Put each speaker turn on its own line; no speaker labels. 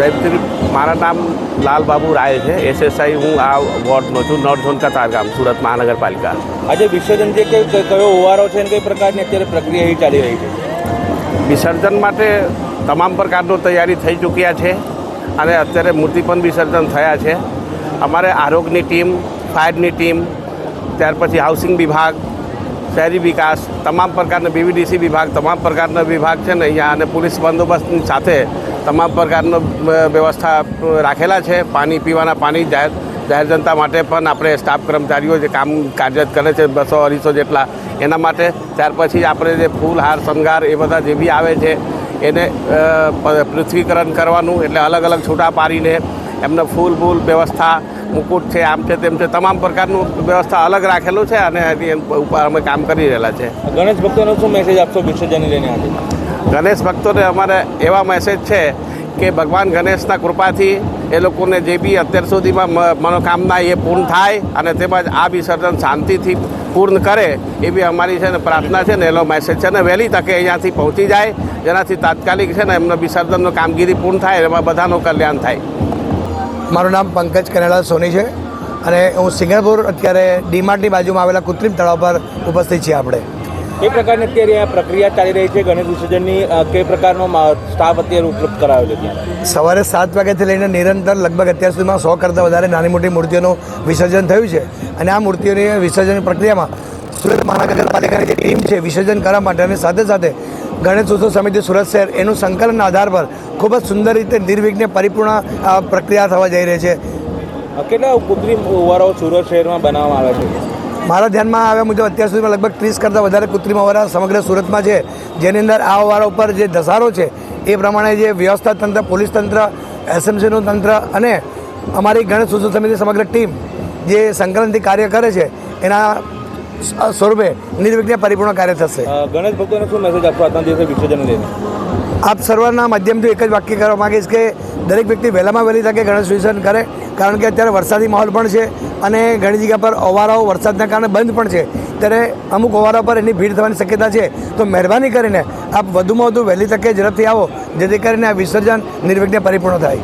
સાહેબ મારા નામ લાલબાબુ રાય છે. એસએસઆઈ હું આ વોર્ડનો છું નોર્થ ઝોન કતારગામ સુરત મહાનગરપાલિકા.
આજે વિસર્જન જે કયો ઓવારો છે અને કઈ પ્રકારની અત્યારે પ્રક્રિયા એ ચાલી રહી છે?
વિસર્જન માટે તમામ પ્રકારનો તૈયારી થઈ ચૂક્યા છે અને અત્યારે મૂર્તિ પણ વિસર્જન થયા છે. અમારે આરોગ્યની ટીમ ફાયરની ટીમ ત્યાર પછી હાઉસિંગ વિભાગ શહેરી વિકાસ, તમામ પ્રકારના બીવીડીસી વિભાગ, તમામ પ્રકારના વિભાગ છે ને અહીંયા અને પોલીસ બંદોબસ્તની સાથે તમામ પ્રકારનો વ્યવસ્થા રાખેલા છે. પાણી પીવાના પાણી, જાહેર જાહેર જનતા માટે પણ આપણે સ્ટાફ કર્મચારીઓ જે કામ કાર્યરત કરે છે, બસો અઢીસો જેટલા, એના માટે. ત્યાર પછી આપણે જે ફૂલ, હાર, શણગાર એ બધા જે બી આવે છે, એને પૃથ્વીકરણ કરવાનું, એટલે અલગ અલગ છૂટા પાડીને એમને ફૂલ ફૂલ વ્યવસ્થા મુકુટ છે આમ છે તેમ છે તમામ પ્રકારનું વ્યવસ્થા અલગ રાખેલું છે અને એની ઉપર અમે કામ કરી રહેલા છે.
ગણેશ ભક્તોનો શું મેસેજ આપશો વિસર્જન લઈને આજે?
ગણેશ ભક્તોને અમારે એવા મેસેજ છે કે ભગવાન ગણેશના કૃપાથી એ લોકોને જે બી અત્યાર સુધીમાં મનોકામના એ પૂર્ણ થાય અને તેમજ આ વિસર્જન શાંતિથી પૂર્ણ કરે એવી અમારી છે ને પ્રાર્થના છે ને એનો મેસેજ છે ને વહેલી તકે અહીંયાથી પહોંચી જાય. જેનાથી તાત્કાલિક છે ને એમનો વિસર્જનનો કામગીરી પૂર્ણ થાય એમાં બધાનું કલ્યાણ થાય.
મારું નામ પંકજ કનેડા સોની છે અને હું સિંગાપુર અત્યારે ડીમાર્ટની બાજુમાં આવેલા કૃત્રિમ તળાવ પર ઉપસ્થિત છીએ આપણે.
એ પ્રકારની અત્યારે આ પ્રક્રિયા ચાલી રહી છે ગણેશ વિસર્જનની કઈ પ્રકારનો સ્ટાફ અત્યારે ઉપલબ્ધ કરાયો છે?
સવારે સાત વાગ્યાથી લઈને નિરંતર લગભગ અત્યાર સુધીમાં સો કરતાં વધારે નાની મોટી મૂર્તિઓનું વિસર્જન થયું છે. અને આ મૂર્તિઓની વિસર્જન પ્રક્રિયામાં સુરત મહાનગરપાલિકાની જે ટીમ છે વિસર્જન કરવા માટે અને સાથે સાથે ગણેશ ઉત્સવ સમિતિ સુરત શહેર એનું સંકલનના આધાર પર ખૂબ જ સુંદર રીતે નિર્વિઘ્ને પરિપૂર્ણ પ્રક્રિયા થવા જઈ રહી છે.
કેટલા કૃત્રિમ ઓવારો સુરત શહેરમાં બનાવવામાં આવે છે?
મારા ધ્યાનમાં આવ્યા મુજબ અત્યાર સુધીમાં લગભગ ત્રીસ કરતાં વધારે કૃત્રિમ અવારા સમગ્ર સુરતમાં છે. જેની અંદર આ અવારા ઉપર જે ધસારો છે એ પ્રમાણે જે વ્યવસ્થા તંત્ર પોલીસ તંત્ર એસએમસીનું તંત્ર અને અમારી ગણેશ ઉત્સવ સમિતિ સમગ્ર ટીમ જે સંકલનથી કાર્ય કરે છે એના સ્વરૂપે નિર્વિઘ્ને પરિપૂર્ણ કાર્ય થશે.
ગણેશ ભક્તોને શું મેસેજ આપશો આજના દિવસે વિસર્જન લઈને?
આપ સર્વના માધ્યમથી એક જ વાક્ય કરવા માંગીશ કે દરેક વ્યક્તિ વહેલામાં વહેલી તકે ગણેશ વિસર્જન કરે કારણ કે અત્યારે વરસાદી માહોલ પણ છે અને ઘણી જગ્યા પર અવારાઓ વરસાદના કારણે બંધ પણ છે. ત્યારે અમુક અવારા પર એની ભીડ થવાની શક્યતા છે. તો મહેરબાની કરીને આપ વધુમાં વધુ વહેલી તકે ઝડપથી આવો જેથી કરીને આ વિસર્જન નિર્વિઘ્ને પરિપૂર્ણ થાય.